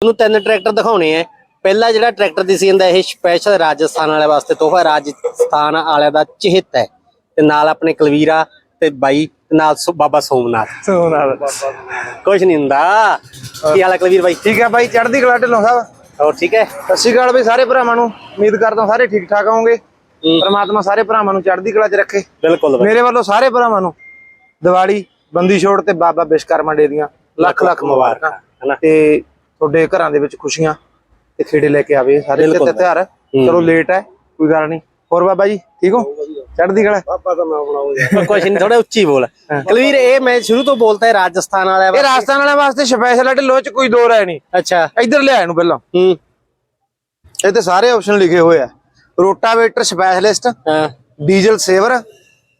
ਤੁਹਾਨੂੰ ਤਿੰਨ ਟਰੈਕਟਰ ਦਿਖਾਉਣੇ ਆ ਪਹਿਲਾ ਜਿਹੜਾ ਟਰੈਕਟਰ ਦੀ ਸੀ ਜਾਂਦਾ ਇਹ ਸਪੈਸ਼ਲ ਰਾਜਸਥਾਨ ਵਾਲੇ ਵਾਸਤੇ ਤੋਹਫਾ ਰਾਜਸਥਾਨ ਵਾਲਿਆਂ ਦਾ ਚਿਹਤ ਹੈ ਤੇ ਨਾਲ ਆਪਣੇ ਕਲਵੀਰਾ ਤੇ ਬਾਈ ਤੇ ਨਾਲ ਸੋ- ਬਾਬਾ ਸੋਮਨਾਥ। ਸੋਨਾਲ ਕੁਝ ਨਹੀਂ ਹੁੰਦਾ। ਕੀ ਹਾਲ ਹੈ ਕਲਵੀਰ ਬਾਈ? ਠੀਕ ਹੈ ਬਾਈ ਚੜ੍ਹਦੀ ਕਲਾ ਢਿੱਲੋਂ ਸਾਹਿਬ। ਹੋਰ ਠੀਕ ਹੈ ਸਤਿ ਸ਼੍ਰੀ ਅਕਾਲ ਬਈ ਸਾਰੇ ਭਰਾਵਾਂ ਨੂੰ। ਉਮੀਦ ਕਰਦਾ ਸਾਰੇ ਠੀਕ ਠਾਕ ਹੋਵੋਗੇ। ਪਰਮਾਤਮਾ ਸਾਰੇ ਭਰਾਵਾਂ ਨੂੰ ਚੜ੍ਹਦੀ ਕਲਾ 'ਚ ਰੱਖੇ। ਬਿਲਕੁਲ ਬਾਈ। ਮੇਰੇ ਵੱਲੋਂ ਸਾਰੇ ਭਰਾਵਾਂ ਨੂੰ ਦੀਵਾਲੀ ਬੰਦੀ ਛੋੜ ਤੇ ਬਾਬਾ ਵਿਸ਼ਕਰਮਾ ਡੇ ਦੀਆਂ ਲੱਖ ਲੱਖ ਮੁਬਾਰਕਾਂ। ਹਨਾ। ਤੇ ਤੁਹਾਡੇ ਘਰਾਂ ਦੇ ਵਿੱਚ ਖੁਸ਼ੀਆਂ ਤੇ ਖੇੜੇ ਲੈ ਕੇ ਆਵੇ ਸਾਰੇ ਬਿਲਕੁਲ ਤੇ ਤਿਉਹਾਰ। ਚਲੋ ਲੇਟ ਹੈ ਕੋਈ ਗੱਲ ਨਹੀਂ। ਹੋਰ ਬਾਬਾ ਜੀ ਠੀਕ ਹੋ? ਚੜ੍ਹਦੀ ਕਲਾ। ਕੁਝ ਨਹੀਂ ਥੋੜਾ ਉੱਚੀ ਬੋਲ। ਕਲਵੀਰ ਇਹ ਮੈਂ ਸ਼ੁਰੂ ਤੋਂ ਬੋਲਤਾ ਹੈ ਰਾਜਸਥਾਨ ਵਾਲਿਆਂ ਇਹ ਰਾਜਸਥਾਨ ਵਾਲਿਆਂ ਵਾਸਤੇ ਸਪੈਸ਼ਲ ਢਿੱਲੋਂ 'ਚ ਕੋਈ ਦੋ ਰਾਏ ਨਹੀਂ। ਅੱਛਾ। ਇੱਧਰ ਲਿਆ ਇਹਨੂੰ ਪਹਿਲਾਂ। ਹੂੰ। ਇਹ ਤੇ ਸਾਰੇ ਆਪਸ਼ਨ ਲਿਖੇ ਹੋਏ ਆ। ਰੋਟਾਵੇਟਰ ਸਪੈਸ਼ਲਿਸਟ ਹਾਂ। ਡੀਜ਼ਲ ਸੇਵਰ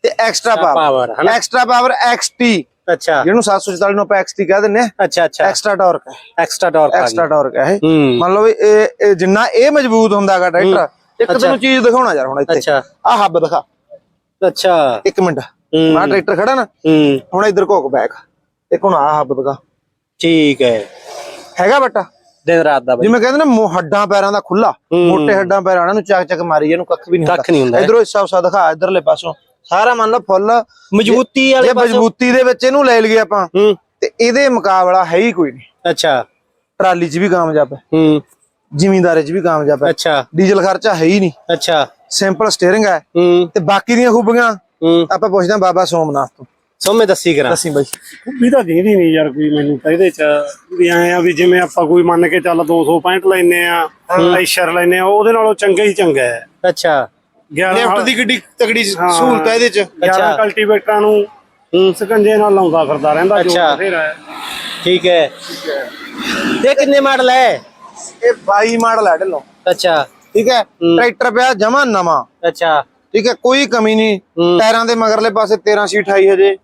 ਤੇ extra power? Extra power XT ਅੱਛਾ। ਜਿਹਨੂੰ 744 ਨੂੰ ਆਪਾਂ ਐਕਸਟੀ ਕਹਿ ਦਿੰਨੇ ਆ ਅੱਛਾ ਅੱਛਾ। Extra torque extra torque extra torque ਹੈ ਇਹ। ਮੰਨ ਲਓ ਵੀ ਇਹ ਜਿੰਨਾ ਇਹ ਮਜ਼ਬੂਤ ਹੁੰਦਾਗਾ ਟਰੈਕਟਰ ਇੱਕ। ਤੈਨੂੰ ਚੀਜ਼ ਦਿਖਾਉਣਾ ਯਾਰ ਹੁਣ ਇੱਥੇ। ਅੱਛਾ। ਆ ਹੱਬ ਦਿਖਾ। ਅੱਛਾ। ਇੱਕ ਮਿੰਟ। ਹੂੰ। ਆਹ ਟਰੈਕਟਰ ਖੜਾ ਨਾ। ਹੁਣ ਇੱਧਰ ਘੋਕ ਬੈਕ। ਇੱਕ ਹੁਣ ਆ ਹੱਬ ਦਿਖਾ। ਠੀਕ ਹੈ। ਹੈਗਾ ਬੱਟਾ? ਦਿਨ ਰਾਤ ਦਾ ਜਿਵੇਂ ਕਹਿੰਦੇ ਨੇ ਮੋ- ਹੱਡਾਂ ਪੈਰਾਂ ਦਾ ਖੁੱਲਾ ਮੋਟੇ ਹੱਡਾਂ ਪੈਰਾਂ ਨੂੰ ਚੱਕ ਚੱਕ ਮਾਰੀ ਇਹਨੂੰ ਕੱਖ ਵੀ ਨਹੀਂ ਕੱਖ ਨਹੀਂ ਹੁੰਦਾ ਇਧਰੋਂ ਹਿੱਸਾ ਉਸਾ ਦਿਖਾ ਇਧਰਲੇ ਪਾਸੋਂ। ਸਾਰਾ ਮੰਨ ਲਓ ਫੁੱਲ ਮਜ਼ਬੂਤੀ ਵਾਲੇ ਜੇ ਮਜ਼ਬੂਤੀ ਦੇ ਵਿੱਚ ਇਹਨੂੰ ਲੈ ਲਈਏ ਆਪਾਂ ਹੂੰ। ਤੇ ਇਹਦੇ ਮੁਕਾਬਲਾ ਹੈ ਹੀ ਕੋਈ ਨਹੀਂ। ਅੱਛਾ। ਟਰਾਲੀ 'ਚ ਵੀ ਕਾਮਯਾਬ ਹੈ। ਹੂੰ। ਜ਼ਿਮੀਂਦਾਰੇ 'ਚ ਵੀ ਕਾਮਯਾਬ ਹੈ। ਅੱਛਾ। ਡੀਜ਼ਲ ਖਰਚਾ ਹੈ ਹੀ ਨਹੀਂ। ਅੱਛਾ। ਸਿੰਪਲ ਸਟੀਅਰਿੰਗ ਹੈ। ਹੂੰ। ਤੇ ਬਾਕੀ ਦੀਆਂ ਖੂਬੀਆਂ ਹੂੰ। ਆਪਾਂ ਪੁੱਛਦੇ ਹਾਂ ਬਾਬਾ ਸੋਮਨਾਥ ਤੋਂ। ਸੋਮੇ ਦੱਸੀ ਕਰਾਂ। ਦੱਸੀ ਬਾਈ। ਵੀ ਤਾਂ ਦੇਦੀ ਨਹੀਂ ਯਾਰ ਕੋਈ ਮੈਨੂੰ ਤਾਂ ਇਹਦੇ ਚ ਵੀ ਐ ਆ ਵੀ ਜਿਵੇਂ ਆਪਾਂ ਕੋਈ ਮੰਨ ਕੇ ਚੱਲ 265 ਲੈਨੇ ਆ ਐਸ਼ਰ ਲੈਨੇ ਆ ਉਹਦੇ ਨਾਲੋਂ ਚੰਗਾ ਹੀ ਚੰਗਾ ਹੈ। ਅੱਛਾ। 11 ਲੈਫਟ ਦੀ ਗੱਡੀ ਤਗੜੀ ਸਹੂਲਤ ਹੈ ਇਹਦੇ 'ਚ? 11 ਕਲਟੀਵੇਟਰਾਂ ਨੂੰ ਹੂੰ। ਸਕੰਜੇ ਨਾਲ ਲਾਉਂਦਾ ਫਿਰਦਾ ਰਹਿੰਦਾ ਜੋ ਅੱਛਾ। ਬਥੇਰਾ ਹੈ। ਠੀਕ ਹੈ। ਤੇ ਕਿੰਨੇ ਮਾਡਲ ਹੈ? ਇਹ 22 ਮਾਡਲ ਹੈ ਢਿੱਲੋਂ। ਅੱਛਾ। ਠੀਕ ਹੈ? ਟਰੈਕਟਰ ਪਿਆ ਜਮਾ ਨਵਾਂ। ਅੱਛਾ। ਠੀਕ ਹੈ? ਕੋਈ ਕਮੀ ਨਹੀਂ। ਹੂੰ। ਟਾਇਰਾਂ ਦੇ ਮਗਰਲੇ ਪਾਸੇ 13 ਸੀਟ ਆਈ ਹਜੇ।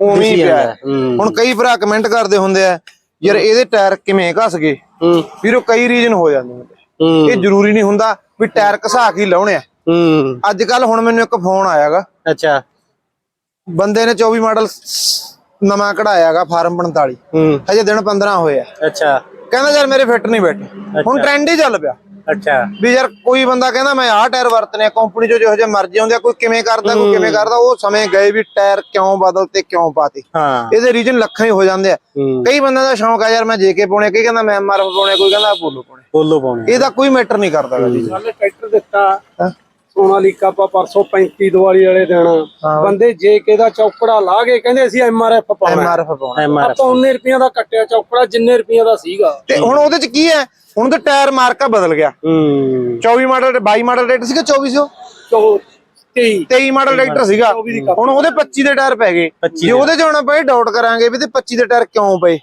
ਉਵੇਂ ਹੀ ਦਿਸੀ ਪਿਆ। ਜਾਂਦਾ, ਹੈ। ਹੂੰ। ਹੁਣ ਕਈ ਭਰਾ ਕਮੈਂਟ ਕਰਦੇ ਹੁੰਦੇ ਆ ਯਾਰ ਇਹਦੇ ਟਾਇਰ ਕਿਵੇਂ ਘਸ ਗਏ? ਹੂੰ। ਵੀਰੋ ਕਈ ਰੀਜਨ ਹੋ ਜਾਂਦੇ ਨੇ ਹੂੰ। ਇਹ ਜ਼ਰੂਰੀ ਨਹੀਂ ਹੁੰਦਾ ਵੀ ਟਾਇਰ ਘਸਾ ਕੇ ਹੀ ਲਾਉਣੇ ਆ। ਹੂੰ। ਅੱਜ ਕੱਲ ਹੁਣ ਮੈਨੂੰ ਇੱਕ ਫੋਨ ਆਇਆਗਾ। ਅੱਛਾ। ਬੰਦੇ ਨੇ 24 ਮਾਡਲ ਨਵਾਂ ਕਢਾਇਆਗਾ ਫਾਰਮ 45 ਹੂੰ। ਹਜੇ ਦਿਨ 15 ਹੋਏ ਆ। ਅੱਛਾ। ਕਹਿੰਦਾ ਯਾਰ ਮੇਰੇ ਫਿੱਟ ਨਹੀਂ ਬੈਠੇ। ਹੁਣ ਟ੍ਰੈਂਡ ਹੀ ਚੱਲ ਪਿਆ। ਅੱਛਾ। ਵੀ ਯਾਰ ਕੋਈ ਬੰਦਾ ਕਹਿੰਦਾ ਮੈਂ ਆਹ ਟਾਇਰ ਵਰਤਨੇ ਆ ਕੰਪਨੀ ਚੋਂ ਜਿਹੋ ਜਿਹੇ ਮਰਜ਼ੀ ਆਉਂਦੇ ਆ ਕੋਈ ਕਿਵੇਂ ਕਰਦਾ ਕੋਈ ਕਿਵੇਂ ਕਰਦਾ ਉਹ ਸਮੇਂ ਗਏ ਵੀ ਟਾਇਰ ਕਿਉਂ ਬਦਲ ਤੇ ਕਿਉਂ ਪਾਤੇ। ਹਾਂ। ਇਹਦੇ ਰੀਜਨ ਲੱਖਾਂ ਹੀ ਹੋ ਜਾਂਦੇ ਆ। ਕਈ ਬੰਦਿਆਂ ਦਾ ਸ਼ੌਂਕ ਆ ਯਾਰ ਮੈਂ ਜੇਕੇ ਪਾਉਣੇ ਕਈ ਕਹਿੰਦਾ ਮੈਂ ਐਮਆਰਐਫ ਪਾਉਣੇ ਕੋਈ ਕਹਿੰਦਾ ਪੋਲੋ ਪਾਉਣੇ। ਬੋਲੋ ਪਾਉਣੇ। ਇਹਦਾ ਕੋਈ ਮੈਟਰ ਨਹੀਂ ਕਰਦਾ ਗਾ ਜੀ। ਨਾਲੇ ਟਰੈਕਟਰ ਦਿੱਤਾ। ਹਾਂ। ਸੋਨਾਲੀਕਾ ਆਪਾਂ ਪਰਸੋਂ 35 ਦੀਵਾਲੀ ਵਾਲੇ ਦਿਨ ਬੰਦੇ ਜੇ ਕੇ ਦਾ ਚੌਕੜਾ ਲਾ ਕੇ ਕਹਿੰਦੇ ਅਸੀਂ ਐਮਆਰਐਫ ਪਾਉਣਾ। ਐਮਆਰਐਫ ਪਾਉਣਾ। ਆਪਾਂ 19 ਰੁਪਈਆਂ ਦਾ ਕੱਟਿਆ ਚੌਕੜਾ ਜਿੰਨੇ ਰੁਪਈਆਂ ਦਾ ਸੀਗਾ। ਤੇ ਹੁਣ ਉਹਦੇ ਚ ਕੀ ਹੈ? ਹੁਣ ਤਾਂ ਟਾਇਰ ਮਾਰਕਾ ਬਦਲ ਗਿਆ। ਹੂੰ। 24 ਮਾਡਲ 22 ਮਾਡਲ ਰੇਟ ਸੀਗਾ 2400 ਤੋ 23 23 ਮਾਡਲ ਟਰੈਕਟਰ ਸੀਗਾ। ਹੁਣ ਉਹਦੇ 25 ਦੇ ਟਾਇਰ ਪੈ ਗਏ। 25 ਜੇ ਉਹਦੇ ਚ ਹੁਣ ਪਏ ਡਾਊਟ ਕਰਾਂਗੇ ਵੀ ਤੇ 25 ਦੇ ਟਾਇਰ ਕਿਉਂ ਪਏ?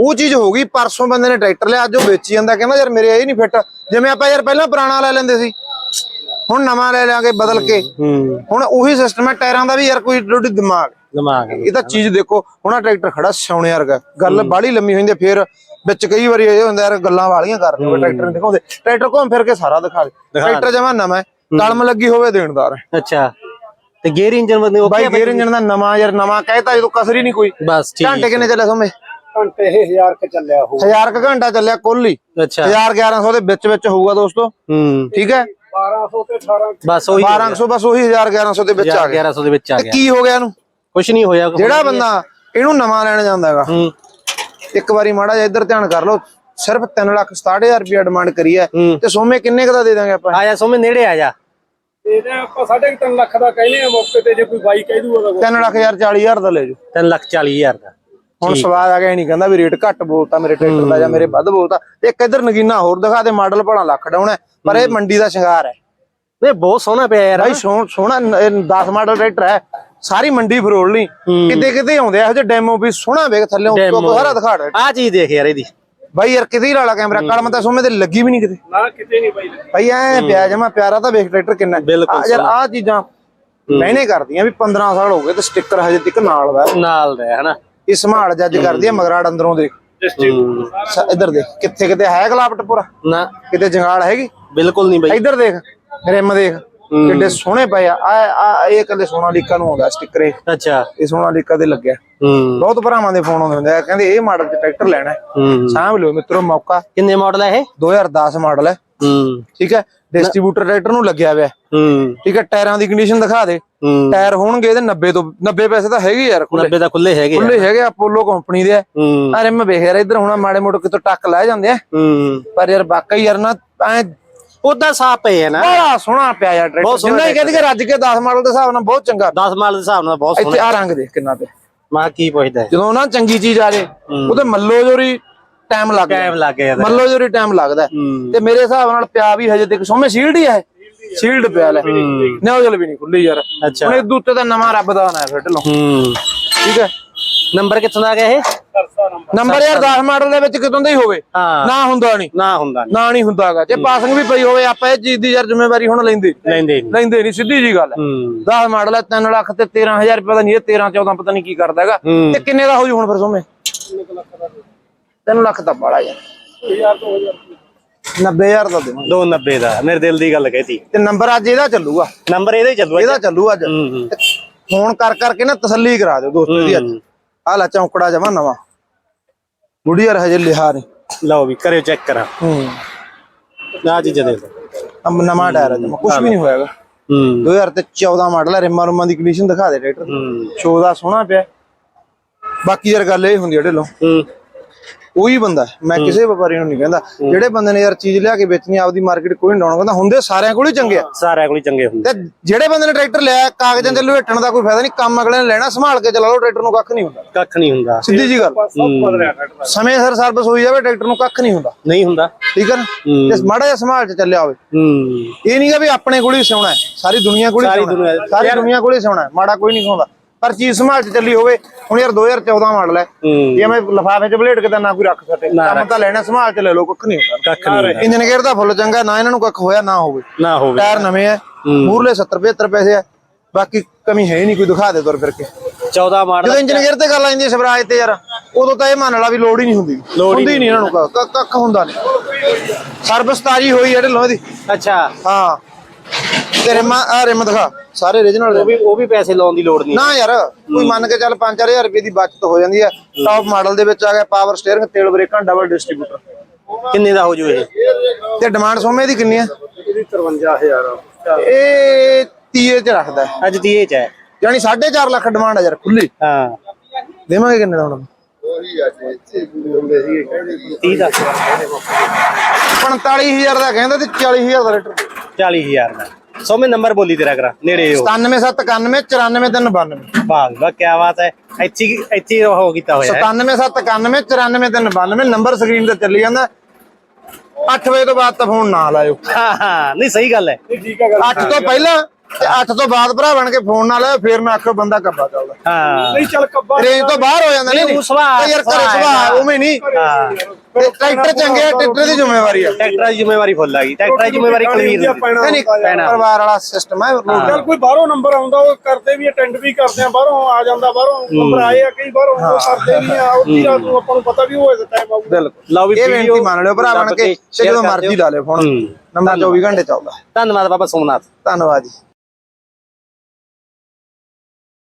ਉਹ ਚੀਜ਼ ਹੋ ਗਈ ਪਰਸੋਂ ਬੰਦੇ ਨੇ ਟਰੈਕਟਰ ਲਿਆ ਅੱਜ ਉਹ ਵੇਚੀ ਜਾਂਦਾ ਕਹਿੰਦਾ ਯਾਰ ਮੇਰੇ ਇਹ ਨਹੀਂ ਫਿੱਟ ਜਿਵੇਂ ਆਪਾਂ ਯਾਰ ਪਹਿਲਾਂ ਪੁਰਾਣਾ ਲੈ ਲੈਂਦੇ ਸੀ। ਹੁਣ ਨਵਾਂ ਲੈ ਲਿਆਂਗੇ ਬਦਲ ਕੇ। ਹੂੰ ਹੁਣ ਉਹੀ ਸਿਸਟਮ ਹੈ ਟਾਇਰਾਂ ਦਾ ਵੀ ਯਾਰ ਕੋਈ ਡੋਡੀ ਦਿਮਾਗ। ਦਿਮਾਗ ਇਹ ਤਾਂ ਚੀਜ਼ ਦੇਖੋ ਹੁਣ ਆਹ ਟਰੈਕਟਰ ਖੜਾ ਸੋਨੇ ਵਰਗਾ। ਗੱਲ ਬਾਹਲੀ ਲੰਮੀ ਹੋਈ ਹੁੰਦੀ ਹੈ, ਫਿਰ ਵਿੱਚ ਕਈ ਵਾਰੀ ਇਹ ਹੁੰਦਾ ਯਾਰ ਗੱਲਾਂ ਵਾਲੀਆਂ ਕਰਦੇ ਹੋਏ ਟਰੈਕਟਰ ਨੂੰ ਦਿਖਾਉਂਦੇ। ਟਰੈਕਟਰ ਘੁੰਮ ਫਿਰ ਕੇ ਸਾਰਾ ਦਿਖਾ ਦੇ। ਟਰੈਕਟਰ ਜਮਾ ਨਵਾਂ ਹੈ ਕਲਮ ਲੱਗੀ ਹੋਵੇ ਦੇਣਦਾਰ ਹੈ। ਅੱਛਾ। ਤੇ ਗੇਅਰ ਇੰਜਨ ਬੰਦੇ ਬਾਈ ਓਕੇ ਗੇਅਰ ਇੰਜਨ ਦਾ ਨਵਾਂ ਯਾਰ ਨਵਾਂ ਕਹਿਤਾ ਜਦੋਂ ਕਸਰ ਹੀ ਨਹੀਂ ਕੋਈ। ਬਸ ਠੀਕ ਘੰਟੇ ਕਿੰਨੇ ਚੱਲੇ ਸੋਮੇ? ਘੰਟੇ ਇਹ 1000 ਕ ਚੱਲਿਆ ਹੋ 1000 ਕ ਘੰਟਾ ਚੱਲਿਆ ਕੁੱਲ ਹੀ। ਅੱਛਾ। 1000 1100 ਦੇ ਵਿੱਚ ਵਿੱਚ ਹੋਊਗਾ ਦੋਸਤੋ। ਹੂੰ। ਠੀਕ ਹੈ? 1200 ਤੇ 18 ਬਸ ਉਹੀ 1200 ਬਸ ਉਹੀ 1000 1100 ਦੇ ਵਿੱਚ ਆ ਗਿਆ। 1100 ਦੇ ਵਿੱਚ ਆ ਤੇ ਗਿਆ। ਕੀ ਹੋ ਗਿਆ ਇਹਨੂੰ? ਕੁਛ ਨਹੀਂ ਹੋਇਆ ਜਿਹੜਾ ਬੰਦਾ ਇਹਨੂੰ ਨਵਾਂ ਲੈਣ ਜਾਂਦਾ ਹੈਗਾ। ਹੂੰ। ਇੱਕ ਵਾਰੀ ਮਾੜਾ ਜਿਹਾ ਇੱਧਰ ਧਿਆਨ ਕਰ ਲਓ ਸਿਰਫ 3 ਲੱਖ 67000 ਰੁਪਏ ਡਿਮਾਂਡ ਕਰੀ ਹੈ। ਤੇ ਸੋਮੇ ਕਿੰਨੇ ਕੁ ਦਾ ਦੇ ਦਾਂਗੇ ਆਪਾਂ? ਆ ਜਾ ਸੋਮੇ ਨੇੜੇ ਆ ਜਾ। ਇਹਦੇ ਆਪਾਂ 3.5 ਲੱਖ ਦਾ ਕਹਿੰਦੇ ਆ ਮੌਕੇ ਤੇ ਜੇ ਕੋਈ ਬਾਈ ਕਹਿ ਦੂਗਾ ਤਾਂ। 3 ਲੱਖ ਯਾਰ 40000 ਦਾ ਲੈ ਜਾਓ। 3 ਲੱਖ 40 ਹਜ਼ਾਰ ਦਾ। ਹੁਣ ਸਵਾਦ ਆ ਗਿਆ ਨਹੀਂ ਕਹਿੰਦਾ ਵੀ ਰੇਟ ਘੱਟ ਬੋਲਤਾ ਮੇਰੇ ਟਰੈਕਟਰ ਦਾ ਜਾਂ ਮੇਰੇ ਵੱਧ ਬੋਲਤਾ ਇੱਕ ਇੱਧਰ ਨਗੀਨਾ ਹੋਰ ਦਿਖਾ ਦੇ ਮਾਡਲ ਭਲਾ ਲੱਖ ਡਾਉਣਾ ਪਰ ਇਹ ਮੰਡੀ ਦਾ ਸ਼ਿੰਗਾਰ ਹੈ। ਇਹ ਬਹੁਤ ਸੋਹਣਾ ਪਿਆ ਯਾਰ। ਭਾਈ ਸੋਹਣ- ਸੋਹਣਾ 10 ਮਾਡਲ ਟਰੈਕਟਰ ਹੈ ਸਾਰੀ ਮੰਡੀ ਫਰੋਲ ਨਹੀਂ। ਕਿਤੇ ਕਿਤੇ ਆਉਂਦੇ ਆ ਇਹੋ ਜਿਹੇ ਡੈਮੋ ਵੀ ਸੋਹਣਾ ਵੇਖ ਥੱਲੇ ਉੱਤੋਂ ਸਾਰਾ ਦਿਖਾ ਦੇ। ਆ ਚੀਜ਼ ਦੇਖ ਯਾਰ ਇਹਦੀ। ਬਾਈ ਯਾਰ ਕਿਤੇ ਹੀ ਲਾ ਲਾ ਕੈਮਰਾ ਕਲਮ ਤਾਂ ਸੋਮੇ ਤੇ ਲੱਗੀ ਵੀ ਨਹੀਂ ਕਿਤੇ। ਨਾ ਕਿਤੇ ਨਹੀਂ ਬਾਈ ਭਾਈ ਐ ਪਿਆ ਜਮਾ ਪਿਆਰਾ ਤਾਂ ਵੇਖ ਟਰੈਕਟਰ ਕਿੰਨਾ। ਬਿਲਕੁਲ ਯਾਰ ਆ ਚੀਜ਼ਾਂ ਮੈਨੇ ਕਰਦੀਆਂ ਵੀ 15 ਸਾਲ ਹੋ ਗਏ ਤੇ ਸਟicker ਹਜੇ ਤੱਕ ਨਾਲ ਦਾ। ਨਾਲ ਦਾ ਹੈ, ਹਨਾ। ਇਹ ਸੰਭਾਲ ਜੱਜ ਕਰਦੀ ਆ ਮਗਰਾੜ ਅੰਦਰੋਂ ਦੇਖ। ਸ- ਇੱਧਰ ਦੇਖ ਕਿੱਥੇ ਕਿਤੇ ਹੈ ਗਲਾਪਟ ਪੂਰਾ? ਨਾ। ਕਿਤੇ ਜੰਗਾਲ ਹੈਗੀ? ਬਿਲਕੁਲ ਨਹੀਂ ਬਈ। ਇੱਧਰ ਦੇਖ ਰਿਮ ਦੇਖ। ਹੂੰ। ਕਿੱਡੇ ਸੋਹਣੇ ਪਏ ਆ। ਆ ਇਹ ਕੱਲੇ ਸੋਨਾਲੀਕਾ ਨੂੰ ਆਉਂਦਾ ਸਟicker ਇਹ। ਅੱਛਾ। ਇਹ ਸੋਨਾਲੀਕਾ ਦੇ ਲੱਗਿਆ। ਹੂੰ। ਬਹੁਤ ਭਰਾਵਾਂ ਦੇ ਫੋਨ ਆਉਂਦੇ ਹੁੰਦੇ ਆ। ਕਹਿੰਦੇ ਇਹ ਮਾਡਲ 'ਚ ਟਰੈਕਟਰ ਲੈਣਾ ਹੈ। ਸਾਂਭ ਲਿਓ ਮਿੱਤਰੋ ਮੌਕਾ। ਕਿੰਨੇ ਮਾਡਲ ਹੈ ਇਹ? 2010 ਮਾਡਲ ਹੈ। ਠੀਕ ਹੈ? ਡਿਸਟ੍ਰੀਬਿਊਟਰ ਟਰੈਕਟਰ ਨੂੰ ਲੱਗਿਆ ਹੋਇਆ ਠੀਕ ਹੈ? ਟਾਇਰਾਂ ਦੀ ਕੰਡੀਸ਼ਨ ਦਿਖਾ ਦੇ। ਟਾਇਰ ਹੋਣਗੇ ਇਹਦੇ 90 ਤੋਂ 90 ਪੈਸੇ ਤਾਂ ਹੈਗੇ ਯਾਰ ਖੁੱਲੇ 90 ਦਾ ਖੁੱਲੇ ਹੈਗੇ। ਖੁੱਲੇ ਹੈਗੇ ਅਪੋਲੋ ਕੰਪਨੀ ਦੇ ਆ। ਹੂੰ। ਅਰੇ ਮੈਂ ਵੇਖ ਯਾਰ ਇੱਧਰ ਹੁਣ ਮਾੜੇ ਮੋਟੇ ਕਿਤੋਂ ਟੱਕ ਲੈ ਜਾਂਦੇ ਆ। ਪਰ ਯਾਰ ਵਾਕਈ ਯਾਰ ਨਾ ਐ ਉਦਾਂ ਸਾਫ਼ ਪਏ ਆ ਨਾ। ਬੜਾ ਸੋਹਣਾ ਪਿਆ ਯਾਰ ਟਰੈਕਟਰ ਸੋਹਣਾ ਜਿੰਨਾ ਹੀ ਕਹਿੰਦੀ ਕਿ ਰੱਜ ਕੇ 10 ਮਾਡਲ ਦੇ ਹਿਸਾਬ ਨਾਲ ਬਹੁਤ ਚੰਗਾ। 10 ਮਾਡਲ ਦੇ ਹਿਸਾਬ ਨਾਲ ਬਹੁਤ ਇੱਥੇ ਸੋਹਣਾ। ਆ ਰੰਗ ਦੇਖ ਕਿੰਨਾ ਤੇ। ਮਾ ਕੀ ਪੁੱਛਦਾ ਹੈ? ਜਦੋਂ ਨਾ ਚੰਗੀ ਚੀਜ਼ ਆ ਜੇ ਉਹਦੇ ਮੱਲੋ ਜੋਰੀ ਟਾਈਮ ਲੱਗ ਟਾਈਮ ਲੱਗ ਗਿਆ ਇਹਦਾ। ਮੱਲੋ ਜੋਰੀ ਟਾਈਮ ਲੱਗਦਾ। ਹੈ। ਹੂੰ ਤੇ ਮੇਰੇ ਹਿਸਾਬ ਨਾਲ ਪਿਆ ਵੀ ਹਜੇ ਤੱਕ ਸੋਮੇ ਸੀਲਡ ਹੀ ਹੈ ਸੀਲਡ ਪਿਆ ਲੈ। ਨਿਊਜ਼ਲ ਵੀ ਨਹੀਂ ਖੁੱਲੀ ਯਾਰ। ਅੱਛਾ। ਹੁਣ ਇਹ ਉੱਤੇ ਤਾਂ ਨਵਾਂ ਰੱਬ ਦਾ ਆਣਾ ਫਿਰ ਢਿੱਲੋਂ। ਹੂੰ। ਠੀਕ ਹੈ। ਨੰਬਰ ਕਿੱਥੋਂ ਦਾ ਆ ਗਿਆ ਇਹ? ਨੰਬਰ ਯਾਰ 10 ਮਾਡਲ ਦੇ ਵਿੱਚ ਕਿਤੋਂ ਦਾ ਹੀ ਹੋਵੇ। ਨਾ ਹੁੰਦਾ ਨਹੀਂ ਨਾ ਹੁੰਦਾ ਨੀ। ਨਾ ਨਹੀਂ ਹੁੰਦਾਗਾ। ਜੇ ਪਾਸਿੰਗ ਵੀ ਪਈ ਹੋਵੇ ਆਪਾਂ ਇਹ ਚੀਜ਼ ਦੀ ਯਾਰ ਜ਼ਿੰਮੇਵਾਰੀ ਹੁਣ ਲੈਂਦੇ। ਲੈਂਦੇ ਨਹੀਂ ਲੈਂਦੇ ਨਹੀਂ ਸਿੱਧੀ ਜੀ ਗੱਲ ਹੈ। ਹੂੰ। 10 ਮਾਡਲ ਹੈ 3 ਲੱਖ ਤੇ 13000 ਰੁਪਏ ਦਾ ਨਹੀਂ ਇਹ 13 14 ਪਤਾ ਨਹੀਂ ਕੀ ਕਰਦਾ ਹੈਗਾ। ਤੇ ਕਿੰਨੇ ਦਾ ਹੋ ਜੂ ਹੁਣ ਫਿਰ ਸੋਮੇ? 3 ਲੱਖ ਤਾਂ ਬੜਾ ਯਾਰ। 90000 ਦਾ ਦੇਵਾਂ 290 ਦਾ ਮੇਰੇ ਦਿਲ ਦੀ ਗੱਲ ਕਹਿਤੀ। ਤੇ ਨੰਬਰ ਅੱਜ ਇਹਦਾ ਚੱਲੂਗਾ। ਨੰਬਰ ਇਹਦਾ ਹੀ ਚੱਲੂ ਇਹਦਾ ਚੱਲੂ ਅੱਜ। ਹੂੰ ਹੂੰ। ਫੋਨ ਕਰ ਕਰਕੇ ਨਾ ਤਸੱਲੀ ਕਰਾ ਦਿਓ ਦੋਸਤੋ ਦੀ ਅੱਜ। ਆ ਲੈ ਚੌਂਕੜਾ ਜਮਾ ਨਵਾਂ। ਬੁੜੀ ਯਾਰ ਹਜੇ ਲਿਹਾ ਨਹੀਂ। ਲਓ ਵੀ ਕਰਿਓ ਚੈੱਕ ਕਰਾਂ। ਹੂੰ। ਆ ਚੀਜ਼ ਦੇ ਅਮ ਨਵਾਂ ਟਾਇਰ ਹੈ ਜਮਾ ਕੁਝ ਵੀ ਨਹੀਂ ਹੋਇਆਗਾ। ਹੂੰ। 2014 ਮਾਡਲ ਹੈ ਰਿਮਾਂ ਰੁਮਾਂ ਦੀ ਕੰਡੀਸ਼ਨ ਦਿਖਾ ਦੇ ਟਰੈਕਟਰ। ਹੂੰ। ਸ਼ੋ ਦਾ ਸੋਹਣਾ ਪਿਆ। ਬਾਕੀ ਯਾਰ ਗੱਲ ਇਹ ਹੁੰਦੀ ਹੈ ਢਿੱਲੋਂ। ਹੂੰ। ਉਹੀ ਬੰਦਾ ਹੈ। ਮੈਂ ਕਿਸੇ ਵਪਾਰੀ ਨੂੰ ਨਹੀਂ ਕਹਿੰਦਾ। ਜਿਹੜੇ ਬੰਦੇ ਨੇ ਯਾਰ ਚੀਜ਼ ਲਿਆ ਕੇ ਵੇਚਣੀ ਆ, ਆਪਦੀ ਮਾਰਕੀਟ ਕੋਈ ਨਹੀਂ ਡਾਉਣ ਕਹਿੰਦਾ ਹੁੰਦੇ ਸਾਰਿਆਂ ਕੋਲ ਹੀ ਚੰਗੇ ਆ। ਸਾਰਿਆਂ ਕੋਲ ਹੀ ਚੰਗੇ ਹੁੰਦੇ। ਤੇ ਜਿਹੜੇ ਬੰਦੇ ਨੇ ਟਰੈਕਟਰ ਲਿਆ ਕਾਗਜ਼ਾਂ 'ਚ ਲੁਹੇਟਣ ਦਾ ਕੋਈ ਫਾਇਦਾ ਨਹੀਂ ਕੰਮ ਅਗਲੇ ਨੇ ਲੈਣਾ ਸੰਭਾਲ ਕੇ ਚਲਾ ਲਓ ਟਰੈਕਟਰ ਨੂੰ ਕੱਖ ਨਹੀਂ ਹੁੰਦਾ। ਕੱਖ ਨਹੀਂ ਹੁੰਦਾ। ਸਿੱਧੀ ਜੀ ਗੱਲ। ਸਮੇਂ ਸਿਰ ਸਰਵਿਸ ਹੋਈ ਜਾਵੇ ਟਰੈਕਟਰ ਨੂੰ ਕੱਖ ਨਹੀਂ ਹੁੰਦਾ। ਨਹੀਂ ਹੁੰਦਾ। ਠੀਕ ਹੈ ਨਾ? ਹੂੰ। ਤੇ ਮਾੜਾ ਜਿਹਾ ਸੰਭਾਲ ਚ ਚੱਲਿਆ ਹੋਵੇ। ਹੂੰ। ਇਹ ਨਹੀਂਗਾ ਵੀ ਆਪਣੇ ਕੋਲ ਹੀ ਸਿਉਣਾ ਹੈ। ਸਾਰੀ ਦੁਨੀਆ ਕੋਲ ਹੀ ਸਾਰੀ ਸਿਉਣਾ ਦੁਨੀਆ- ਹੈ। ਸਾਰੀ ਦੁਨੀਆ ਕੋਲ ਹੀ ਸਿਉਣਾ ਹੈ। ਮਾੜਾ ਕੋਈ ਨਹੀਂ ਖਾਉਂਦਾ ਪਰ ਚੀਜ਼ ਸੰਭਾਲ ਚ ਚੱਲੀ ਹੋਵੇ ਹੁਣ ਯਾਰ 2014 ਮਾਡਲ ਹੈ। ਇਹ ਮੈਂ ਲਫਾਫੇ ਚ ਬਲੇਡ ਕੇ ਤਾਂ ਨਾ ਕੋਈ ਰੱਖ ਸਕੇ ਕੰਮ ਤਾਂ ਲੈਣਾ ਸੰਭਾਲ ਚ ਲੈ ਲਓ ਕੁੱਖ ਨਹੀਂ ਹੁੰਦਾ। ਕੱਖ ਨਹੀਂ ਹੁੰਦਾ। ਇੰਜਨ ਗੇਅਰ ਦਾ ਫੁੱਲ ਚੰਗਾ ਨਾ ਇਹਨਾਂ ਨੂੰ ਕੱਖ ਹੋਇਆ ਨਾ ਹੋਵੇ। ਨਾ ਹੋਵੇ। ਟਾਇਰ ਨਵੇਂ ਆ ਮੂਰਲੇ 70 75 ਪੈਸੇ ਆ ਬਾਕੀ ਕਮੀ ਹੈ ਨਹੀਂ ਕੋਈ ਦਿਖਾ ਦੇ ਤੁਰ ਫਿਰ ਕੇ। 14 ਮਾਡਲ ਜਦੋਂ ਇੰਜਨ ਗੇਅਰ ਤੇ ਗੱਲ ਆਉਂਦੀ ਹੈ ਸਵਰਾਜ ਤੇ ਯਾਰ ਉਦੋਂ ਤਾਂ ਇਹ ਮੰਨ ਲਾ ਵੀ ਲੋੜ ਹੀ ਨਹੀਂ ਹੁੰਦੀ। ਹੁੰਦੀ ਨਹੀਂ ਇਹਨਾਂ ਨੂੰ ਕੱਖ- ਹੁੰਦਾ ਨਹੀਂ। ਸਰਵਿਸ ਤਾਜੀ ਹੋਈ ਹੈ ਢਿੱਲੋਂ ਦੀ ਅੱਛਾ। ਹਾਂ। ਤੇ ਰਿਮ ਆ ਰਿਮ ਦਿਖਾ ਸਾਰੇ ਰੀਜਨਲ ਉਹ ਵੀ ਉਹ ਵੀ ਪੈਸੇ ਲਾਉਣ ਦੀ ਲੋੜ ਨਹੀਂ। ਨਾ ਯਾਰ ਕੋਈ ਮੰਨ ਕੇ ਚੱਲ 5-4000 ਰੁਪਏ ਦੀ ਬਚਤ ਹੋ ਜਾਂਦੀ ਹੈ। ਟਾਪ ਮਾਡਲ ਦੇ ਵਿੱਚ ਆ ਗਿਆ ਪਾਵਰ ਸਟੀਅਰਿੰਗ ਤੇਲ ਬ੍ਰੇਕਾਂ ਡਬਲ ਡਿਸਟ੍ਰੀਬਿਊਟਰ ਕਿੰਨੇ ਦਾ ਹੋ ਜੂ ਇਹ? ਤੇ ਡਿਮਾਂਡ ਸੋਮੇ ਦੀ ਕਿੰਨੀ ਹੈ? ਇਹਦੀ 53000 ਇਹ 30 ਚ ਰੱਖਦਾ ਅੱਜ ਦੀ ਇਹ ਚ ਹੈ। ਯਾਨੀ 4.5 ਲੱਖ ਡਿਮਾਂਡ ਹੈ ਯਾਰ ਖੁੱਲੀ। ਹਾਂ। ਦੇਵਾਂਗੇ ਕਿੰਨੇ ਦਾ ਹੁਣ? 30 ਦਾ। 45000 ਦਾ ਕਹਿੰਦਾ ਤੇ 40000 ਦਾ ਰੇਟਰ 40000 ਦਾ। ਸੋ ਮੈਂ ਨੰਬਰ ਬੋਲੀ ਤੇਰਾ ਕਰਾ ਨੇੜੇ ਹੋ। 97791 94392 ਵਾਹ ਵਾਹ ਕੀ ਬਾਤ ਹੈ। ਇੱਥੇ ਹੀ- ਇੱਥੇ ਹੀ ਕੀਤਾ ਹੋਇਆ ਹੈ। 97791 94392 ਨੰਬਰ ਸਕਰੀਨ ਤੇ ਚੱਲੀ ਜਾਂਦਾ। 8 ਵਜੇ ਤੋਂ ਬਾਅਦ ਤਾਂ ਫੋਨ ਨਾ ਲਾਇਓ। ਹਾਂ ਹਾਂ ਨਹੀਂ ਸਹੀ ਗੱਲ ਹੈ। 8 ਤੋਂ ਪਹਿਲਾਂ ਤੇ 8 ਤੋਂ ਬਾਅਦ ਭਰਾ ਬਣ ਕੇ ਫੋਨ ਨਾ ਲਾਇਓ ਫੇਰ ਮੈਂ ਆਖੋ ਬੰਦਾ ਕੱਬਾ ਚੱਲਦਾ। ਹਾਂ। ਨਹੀਂ ਚੱਲ ਕੱਬਾ ਰੇਂਜ ਤੋਂ ਬਾਹਰ ਹੋ ਜਾਂਦਾ ਨਹੀਂ ਨਹੀਂ, ਉਹ ਸੁਭਾਅ- ਯਾਰ ਘਰੇ ਸੁਭਾਅ ਹੈ। ਉਵੇਂ ਨਹੀਂ। ਹਾਂ। ਤੇ ਟਰੈਕਟਰ ਚੰਗੇ ਆ, ਟਰੈਕਟਰ ਦੀ ਜ਼ਿੰਮੇਵਾਰੀ ਆ। ਟਰੈਕਟਰ ਦੀ ਜ਼ਿੰਮੇਵਾਰੀ ਫੁੱਲ ਆ ਗਈ ਟਰੈਕਟਰ ਦੀ ਜ਼ਿੰਮੇਵਾਰੀ ਕਲੀਅਰ ਨਹੀਂ ਨਹੀਂ ਪਰਿਵਾਰ ਵਾਲਾ ਸਿਸਟਮ ਹੈ। ਚੱਲ ਕੋਈ ਬਾਹਰੋਂ ਨੰਬਰ ਆਉਂਦਾ ਉਹ ਕਰਦੇ ਵੀ ਅਟੈਂਡ ਵੀ ਕਰਦੇ ਆ ਬਾਹਰੋਂ ਆ ਜਾਂਦਾ ਬਾਹਰੋਂ ਨੰਬਰ ਆਏ ਆ ਕਈ ਬਾਹਰੋਂ ਉਹ ਕਰਦੇ ਵੀ ਆ ਉਹਦੀ ਰਾਤ ਨੂੰ ਆਪਾਂ ਨੂੰ ਪਤਾ ਵੀ ਹੋਏ ਟਾਈਮ ਆਊਗਾ। ਬਿਲਕੁਲ। ਲਓ ਵੀ ਇਹ ਬੇਨਤੀ ਮੰਨ ਲਿਓ ਭਰਾ ਬਣ ਕੇ ਜਦੋਂ ਮਰਜ਼ੀ। ਲਾ ਲਿਓ ਫੋਨ ਹੂੰ। ਨੰਬਰ 24 ਘੰਟੇ ਚੱਲਦਾ। ਧੰਨਵਾਦ ਬਾਬਾ ਸੋਮਨਾਥ। ਧੰਨਵਾਦ ਜੀ।